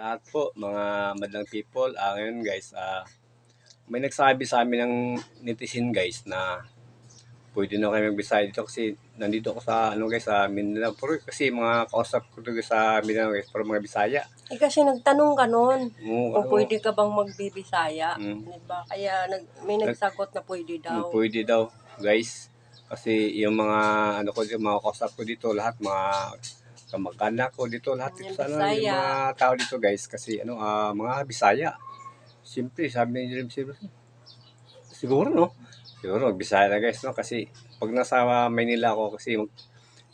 lahat po, mga madlang people. Ah, ngayon guys, ah, may nagsabi sa amin ng netizen guys na pwede na kayo magbisaya dito kasi nandito ako sa ano guys sa Mindanao. Pero kasi mga kausap ko dito sa Mindanao guys, pero mga Bisaya. Eh kasi nagtanong ka Oo, kung ano, pwede ka bang magbibisaya. Mm. Diba? Kaya nag, may nagsagot na pwede daw. Pwede daw guys. Kasi yung mga ano ko yung mga kausap ko dito lahat mga kamag-anak ko dito lahat dito sa ano, yung mga tao dito guys kasi ano ah, mga Bisaya. Siyempre sabi ni Jeremy Silva, siguro no. Siguro Bisaya na guys no kasi pag nasa Maynila ako kasi mag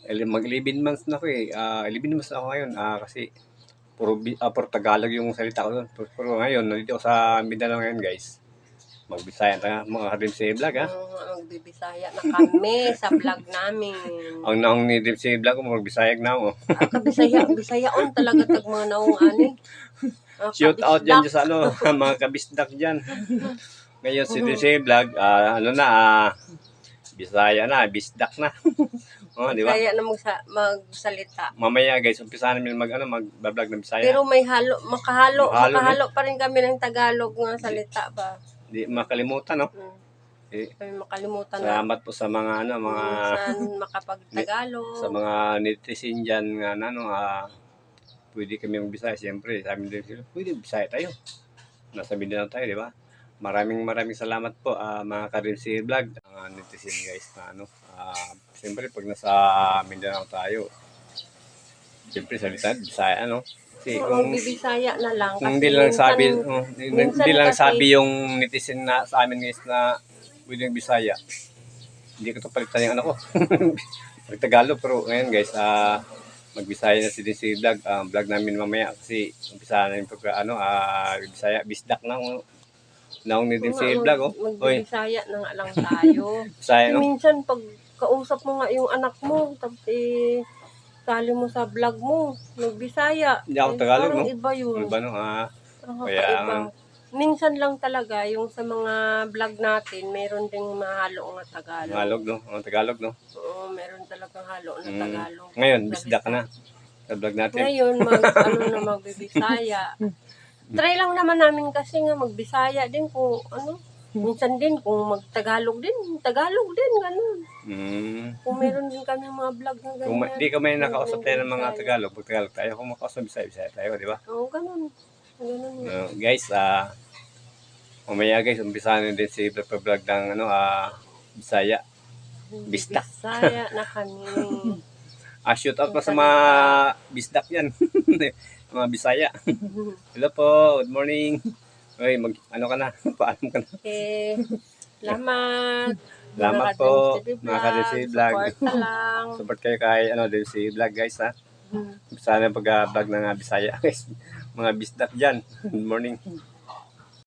mag 11 months na ako eh. Ah, 11 months na ako ngayon ah, kasi puro, ah, puro Tagalog yung salita ko doon. Pero, pero ngayon, nandito ako sa Mindanao ngayon guys. Magbisaya tayo, mga Redemption Vlog ha. Ang magbibisaya na kami sa vlog namin. Ang naong ni Redemption Vlog magbisayag na ako. Ang kabisaya, bisaya on talaga tag mga naong ani. Ah, Shoot out dyan dyan sa ano, mga kabisdak dyan. Ngayon si Redemption Vlog, ah, ano na, ah, Bisaya na, bisdak na. oh, di ba? Kaya na magsa, magsalita. Mamaya guys, umpisa namin mag, ano, mag-vlog ng Bisaya. Pero may halo, makahalo, Makahalo, makahalo pa rin kami ng Tagalog nga salita ba. Di makalimutan, no? Hmm. Eh, Kami makalimutan na. salamat po sa mga, ano, mga, Minsan makapag-Tagalog. sa mga netizen dyan nga na ano, ah, pwede kami magbisaya. Siyempre, sabi din sila, pwede bisaya tayo. Nasa Mindanao tayo, di ba? Maraming maraming salamat po ah, mga Karimsi Vlog, mga netizen guys na ano. ah, siyempre, pag nasa Mindanao tayo, siyempre salita, bisaya, ano. Kasi Kung kung, bibisaya na lang. kung kasi hindi lang minsan- sabi, oh, hindi, minsan hindi lang kasi- sabi yung netizen na sa amin guys na pwede yung bisaya. Hindi ko to palitan yung ano ko. Pag Tagalog, pero ngayon guys, ah magbisaya na si DC Vlog. ah vlog namin mamaya kasi umpisa na yung pag, ano, ah bisaya, bisdak na. Oh. Naong ni DC Oo, Vlog, oh. Oy, Magbibisaya na nga lang tayo. bisaya, no? minsan pag kausap mo nga yung anak mo, tapos eh, sali mo sa vlog mo, nagbisaya. Hindi ako Tagalog, parang no? iba yun. Ano ba, no? Ah, Parang Kaya, kakaiba. Minsan lang talaga, yung sa mga vlog natin, meron ding mahalo nga Tagalog. Tagalog, no? Oh, Tagalog, no? Oo, meron talagang halo na Mm. Tagalog. Ngayon, bisdak na. Sa vlog natin. Ngayon, mag, ano na magbibisaya. Try lang naman namin kasi nga magbisaya din kung ano. Minsan din kung magtagalog din, Tagalog din, ganun. Mm. Kung meron din kami mga vlog na ganyan. Kung ma- di ka may nakausap tayo ng mga. Tagalog, pag Tagalog tayo, kung makausap Bisaya, Bisaya tayo, di ba? Oo, ganun. Ganun nga. Uh, guys, ah mamaya guys, umpisa na din si Vlog Vlog ng ano, ah Bisaya. Bisdak. Bisaya na kami. Ah, shoot out pa sa mga bisdak yan. mga Bisaya. Hello po, good morning. Oy, mag, ano ka na? Paalam ka na. Okay. Salamat. Salamat Mga po, mga TV Vlog. Support na lang. Support kayo kay ano, si Vlog guys ha. Hmm. Umpisa na pag-vlog ng ah, Bisaya guys. Mga bisdak dyan. Good morning.